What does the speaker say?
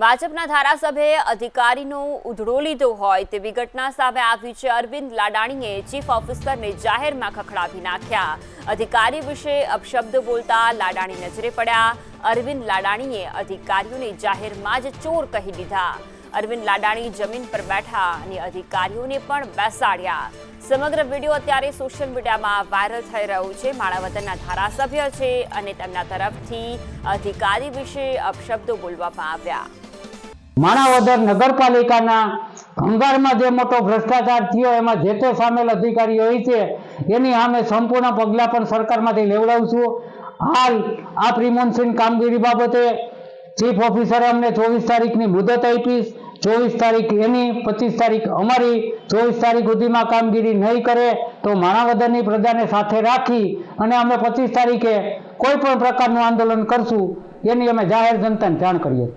ભાજપના ધારાસભ્યએ અધિકારીનો ઉધડો લીધો હોય તેવી ઘટના સામે આવી છે. અરવિંદ લાડાણીએ ચીફ ઓફિસરને જાહેરમાં ખખડાવી નાખ્યા. અધિકારી વિશે અપશબ્દ બોલતા લાડાણી નજરે પડ્યા. અરવિંદ લાડાણીએ અધિકારીઓને જાહેરમાં જ ચોર કહી દીધા. અરવિંદ લાડાણી જમીન પર બેઠા અને અધિકારીઓને પણ બેસાડ્યા. સમગ્ર વીડિયો અત્યારે સોશિયલ મીડિયામાં વાયરલ થઈ રહ્યો છે. માણાવદરના ધારાસભ્ય છે અને તેમના તરફથી અધિકારી વિશે અપશબ્દો બોલવામાં આવ્યા. માણાવદર નગરપાલિકાના ભંગારમાં જે મોટો ભ્રષ્ટાચાર થયો, એમાં જે તે સામેલ અધિકારીઓ છે, એની સામે સંપૂર્ણ પગલાં પણ સરકારમાંથી લેવડાવશું હાલ આ પ્રિમોન્સિન કામગીરી બાબતે ચીફ ઓફિસરે અમને ચોવીસ તારીખની મુદત આપીશ ચોવીસ તારીખ એની, પચીસ તારીખ અમારી. ચોવીસ તારીખ સુધીમાં કામગીરી નહીં કરે તો માણાવદરની પ્રજાને સાથે રાખી અને અમે પચીસ તારીખે કોઈ પણ પ્રકારનું આંદોલન કરશું, એની અમે જાહેર જનતાને જાણ કરીએ